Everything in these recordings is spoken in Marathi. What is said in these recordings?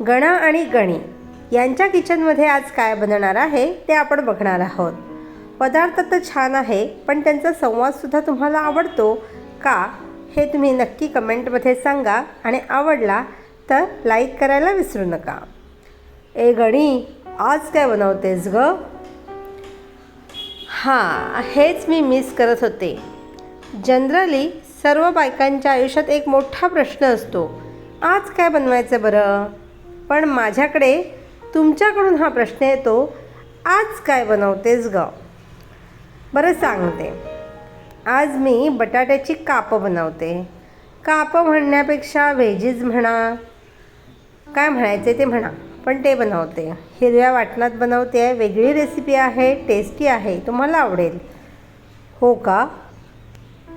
गणा आणि गणी यांच्या किचनमध्ये आज काय बनणार आहे ते आपण बघणार आहोत. पदार्थ तर छान आहे पण त्यांचा संवादसुद्धा तुम्हाला आवडतो का हे तुम्ही नक्की कमेंटमध्ये सांगा आणि आवडला तर लाईक करायला विसरू नका. ए गणी आज काय बनवतेस ग? हां हेच मी मिस करत होते. जनरली सर्व बायकांच्या आयुष्यात एक मोठा प्रश्न असतो आज काय बनवायचं बरं? पण माझ्याकडे तुमच्याकडून हा प्रश्न येतो आज काय बनवतेस ग? बरं सांगते. आज मी बटाट्याची कापं बनवते. कापं म्हणण्यापेक्षा व्हेजीज म्हणा काय म्हणायचे ते म्हणा पण ते बनवते. हिरव्या वाटणात बनवते आहे वेगळी रेसिपी आहे टेस्टी आहे तुम्हाला आवडेल. हो का?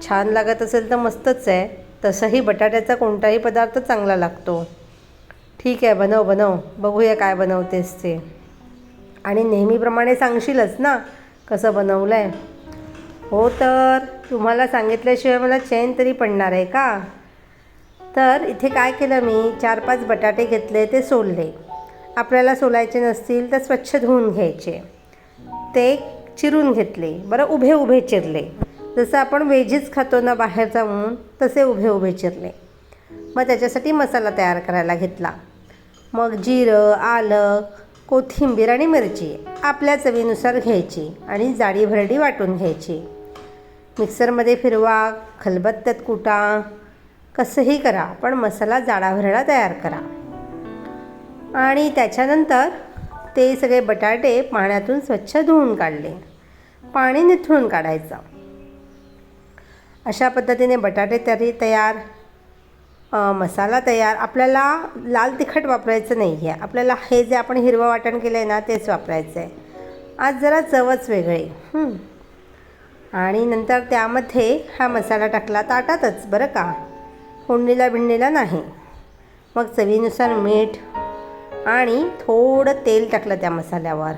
छान लागत असेल तर मस्तच आहे. तसंही बटाट्याचा कोणताही पदार्थ चांगला लागतो. ठीक आहे बनव बनव. बघूया काय बनवतेस ते. आणि नेहमीप्रमाणे सांगशीलच ना कसं बनवलं आहे हो तर तुम्हाला सांगितल्याशिवाय मला चैन तरी पडणार आहे का? तर इथे काय केलं मी? चार पाच बटाटे घेतले ते सोलले. आपल्याला सोलायचे नसतील तर स्वच्छ धुवून घ्यायचे. ते चिरून घेतले. बरं उभे उभे चिरले. जसं आपण व्हेजीच खातो ना बाहेर जाऊन तसे उभे उभे चिरले. मग त्याच्यासाठी मसाला तयार करायला घेतला. मग जिरं आलं कोथिंबीर आणि मिरची. आपल्या चवीनुसार घ्यायची आणि जाडी भरडी वाटून घ्यायची. मिक्सरमध्ये फिरवा खलबत्त्यात कुटा. कसंही करा पण मसाला जाडा भरडा तयार करा. आणि त्याच्यानंतर ते सगळे बटाटे पाण्यातून स्वच्छ धुवून काढले. पाणी निथळून काढायचं. अशा पद्धतीने बटाटे तरी तयार मसाला तयार. आपल्याला लाल तिखट वापरायचं नाही आहे आपल्याला हे जे आपण हिरवं वाटण केलं आहे ना तेच वापरायचं आहे आज जरा चवच वेगळी. आणि नंतर त्यामध्ये हा मसाला टाकला ताटातच बरं का? फोडणीला भिंडीला नाही. मग चवीनुसार मीठ आणि थोडं तेल टाकलं त्या मसाल्यावर.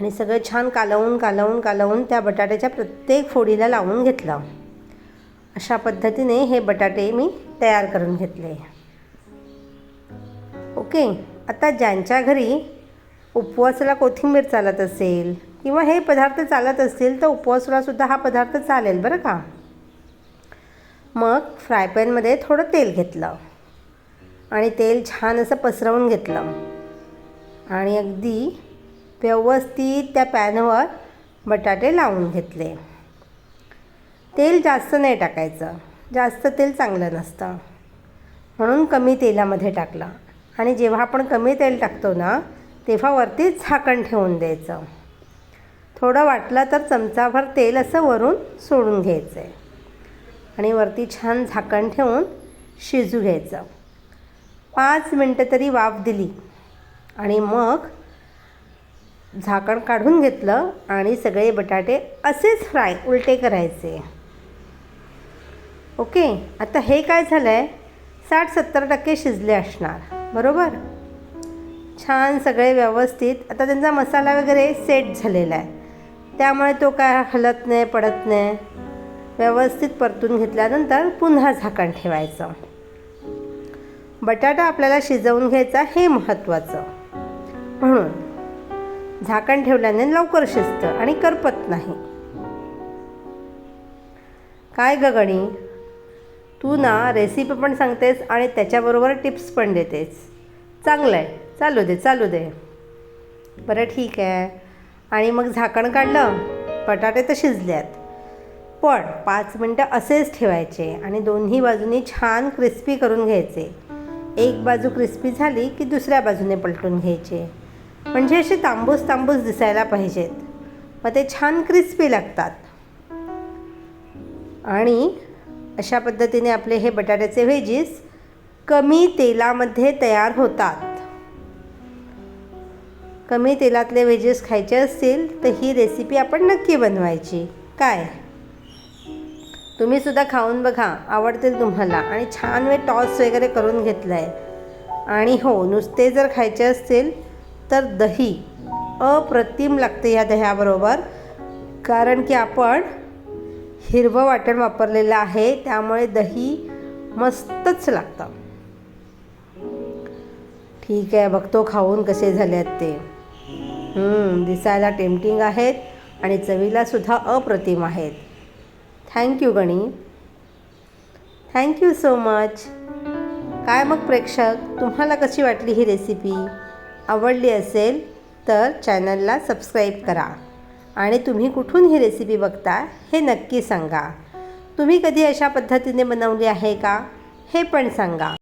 आणि सगळं छान कालवून कालवून कालवून त्या बटाट्याच्या प्रत्येक फोडीला लावून घेतलं. अशा पद्धतीने हे बटाटे मी तयार करून घेतले. ओके आता ज्यांच्या घरी उपवासाला कोथिंबीर चालत असेल किंवा हे पदार्थ चालत असतील तर उपवासालासुद्धा हा पदार्थ चालेल बरं का? मग फ्राय पॅनमध्ये थोडं तेल घेतलं आणि तेल छान असं पसरवून घेतलं. आणि अगदी व्यवस्थित त्या पॅनवर बटाटे लावून घेतले. तेल जास्त नाही टाकायचं. जास्त तेल चांगलं नसतं. म्हणून कमी तेलामध्ये टाकलं. आणि जेव्हा आपण कमी तेल टाकतो ना तेव्हा वरतीच झाकण ठेवून द्यायचं. थोडं वाटलं तर चमचाभर तेल असं वरून सोडून घ्यायचं आहे आणि वरती छान झाकण ठेवून शिजू घ्यायचं. पाच मिनटं तरी वाफ दिली. आणि मग झाकण काढून घेतलं आणि सगळे बटाटे असेच फ्राय उलटे करायचे. ओके आता हे काय झालं आहे साठ सत्तर टक्के शिजले असणार बरोबर? छान सगळे व्यवस्थित. आता त्यांचा मसाला वगैरे सेट झालेला आहे. त्यामुळे तो काय हलत नाही पडत नाही. व्यवस्थित परतून घेतल्यानंतर पुन्हा झाकण ठेवायचं. बटाटा आपल्याला शिजवून घ्यायचा हे महत्त्वाचं. म्हणून झाकण ठेवल्याने लवकर शिजतं आणि करपत नाही. काय गगणी तू ना रेसिपी पण सांगतेस आणि त्याच्याबरोबर टिप्स पण देतेस. चांगलं आहे चालू दे चालू दे. बरं ठीक आहे. आणि मग झाकण काढलं. बटाटे तर शिजल्यात. पण पाच मिनटं असेच ठेवायचे आणि दोन्ही बाजूनी छान क्रिस्पी करून घ्यायचे. एक बाजू क्रिस्पी झाली की दुसऱ्या बाजूने पलटून घ्यायचे. म्हणजे असे तांबूस तांबूस दिसायला पाहिजेत. मग ते छान क्रिस्पी लागतात. आणि अशा पद्धतीने आपले हे बटाट्याचे व्हेजीस कमी तेलामध्ये तयार होतात. कमी तेलातले व्हेजेस खायचे असतील तर ही रेसिपी आपण नक्की बनवायची. काय? तुम्हीसुद्धा खाऊन बघा आवडतील तुम्हाला. आणि छान वे टॉस वगैरे करून घेतलं आहे आणि हो नुसते जर खायचे असतील तर दही अप्रतिम लागते या दह्याबरोबर. कारण की आपण हिरवं वाटण वापरलेलं आहे. त्यामुळे दही मस्तच लागतं. ठीक आहे बघतो खाऊन कसे झाले आहेत ते दिसायला टेम्पटिंग आहेत आणि चवीला सुद्धा अप्रतिम आहेत. Thank you Gani. Thank you so much काय मग प्रेक्षक? तुम्हाला कशी वाटली ही रेसिपी आवडली असेल तर चॅनलला सबस्क्राईब करा. आणि तुम्ही कुठून ही रेसिपी बघता हे नक्की सांगा. तुम्ही कधी अशा पद्धतीने बनवली आहे का हे पण सांगा.